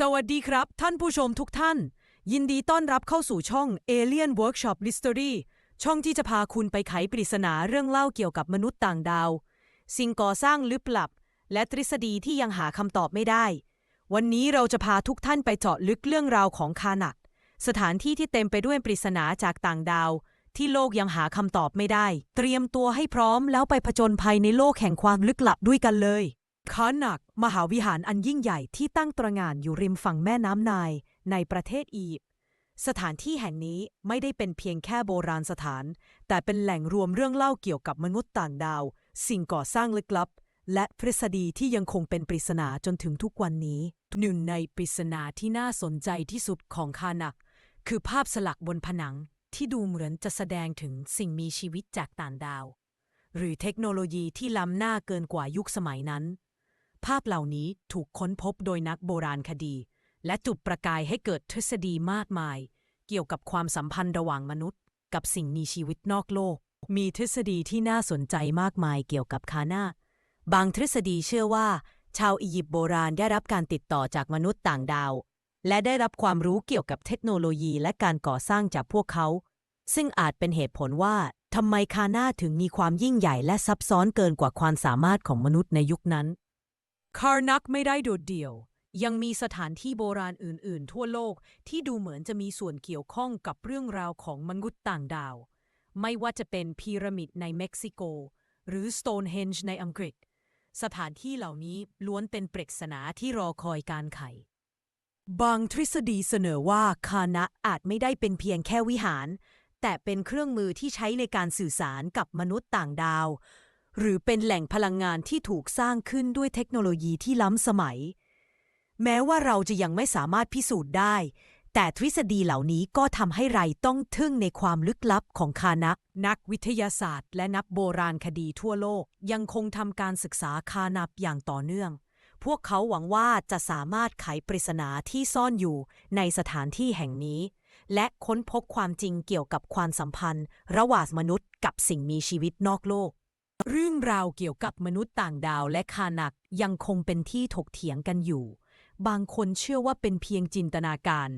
สวัสดีครับ ท่านผู้ชมทุกท่าน ยินดีต้อนรับเข้าสู่ช่อง Alien Workshop Mystery ช่องที่จะพาคุณไปไขปริศนาเรื่องเล่าเกี่ยวกับมนุษย์ต่างดาว สิ่งก่อสร้างลึกลับ และทฤษฎีที่ยังหาคำตอบไม่ได้ วันนี้เราจะพาทุกท่านไปเจาะลึกเรื่องราวของคานักสถานที่ที่เต็มไปด้วยปริศนาจากต่างดาว ที่โลกยังหาคำตอบไม่ได้ เตรียมตัวให้พร้อมแล้วไปผจญภัยในโลกแห่งความลึกลับด้วยกันเลย คานัก มหาวิหารอันยิ่งใหญ่ที่ตั้งตระหง่านอยู่ริมฝั่งแม่น้ำไนายในประเทศอียิปต์สถานที่แห่งนี้ไม่ได้เป็นเพียงแค่โบราณสถาน แต่เป็นแหล่งรวมเรื่องเล่าเกี่ยวกับมนุษย์ต่างดาว สิ่งก่อสร้างลึกลับ และทฤษฎีที่ยังคงเป็นปริศนาจนถึงทุกวันนี้ หนึ่งในปริศนาที่น่าสนใจที่สุดของคานัก คือภาพสลักบนผนังที่ดูเหมือนจะแสดงถึงสิ่งมีชีวิตจากต่างดาว หรือเทคโนโลยีที่ล้ำหน้าเกินกว่ายุคสมัยนั้น ภาพเหล่านี้ถูกค้นพบโดยนักโบราณคดี และจุดประกายให้เกิดทฤษฎีมากมาย เกี่ยวกับความสัมพันธ์ระหว่างมนุษย์ กับสิ่งมีชีวิตนอกโลก มีทฤษฎีที่น่าสนใจมากมายเกี่ยวกับคานาบางทฤษฎีเชื่อว่า ชาวอียิปต์โบราณได้รับการติดต่อจากมนุษย์ต่างดาว และได้รับความรู้เกี่ยวกับเทคโนโลยีและการก่อสร้างจากพวกเขา ซึ่งอาจเป็นเหตุผลว่าทำไมคานาถึงมีความยิ่งใหญ่และซับซ้อนเกินกว่าความสามารถของมนุษย์ในยุคนั้น คาร์นักไม่ได้โดดเดี่ยว ยังมีสถานที่โบราณอื่น ๆ ทั่วโลกที่ดูเหมือนจะมีส่วนเกี่ยวข้องกับเรื่องราวของมนุษย์ต่างดาว ไม่ว่าจะเป็นพีระมิดในเม็กซิโก หรือ Stonehenge ในอังกฤษ สถานที่เหล่านี้ล้วนเป็นปริศนาที่รอคอยการไข บางทฤษฎีเสนอว่าคานะอาจไม่ได้เป็นเพียงแค่วิหาร แต่เป็นเครื่องมือที่ใช้ในการสื่อสารกับมนุษย์ต่างดาว หรือเป็นแหล่งพลังงานที่ถูกสร้างขึ้นด้วยเทคโนโลยีที่ล้ำสมัย แม้ว่าเราจะยังไม่สามารถพิสูจน์ได้ แต่ทฤษฎีเหล่านี้ก็ทำให้ไรต้องทึ่งในความลึกลับของคานัก นักวิทยาศาสตร์ และนักโบราณคดีทั่วโลก ยังคงทำการศึกษาคานับอย่างต่อเนื่อง พวกเขาหวังว่าจะสามารถไขปริศนาที่ซ่อนอยู่ในสถานที่แห่งนี้และค้นพบความจริงเกี่ยวกับความสัมพันธ์ ระหว่างมนุษย์กับสิ่งมีชีวิตนอกโลก เรื่องราวเกี่ยวกับมนุษย์ต่างดาวและคานักยังคงเป็นที่ถกเถียงกันอยู่ บางคนเชื่อว่าเป็นเพียงจินตนาการ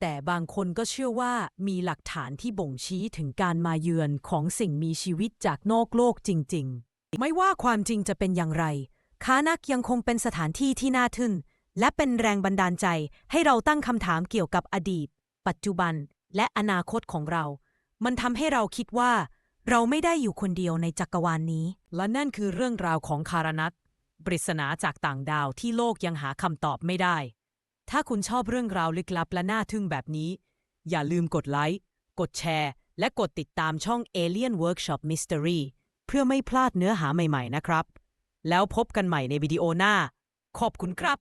แต่บางคนก็เชื่อว่ามีหลักฐานที่บ่งชี้ถึงการมาเยือนของสิ่งมีชีวิตจากนอกโลกจริง ๆ ไม่ว่าความจริงจะเป็นอย่างไร คานักยังคงเป็นสถานที่ที่น่าทึ่งและเป็นแรงบันดาลใจให้เราตั้งคำถามเกี่ยวกับอดีต ปัจจุบันและอนาคตของเรา มันทำให้เราคิดว่า เราไม่ได้อยู่คนเดียวในจักรวาลนนี้ และนั่นคือเรื่องราวของคารนัตปริศนาจากต่างดาวที่โลกยังหาคำตอบไม่ได้ ถ้าคุณชอบเรื่องราวลึกลับและน่าทึ่งแบบนี้ อย่าลืมกดไลค์ กดแชร์ และกดติดตามช่อง Alien Workshop Mystery เพื่อไม่พลาดเนื้อหาใหม่ๆนะครับ แล้วพบกันใหม่ในวิดีโอหน้า ขอบคุณครับ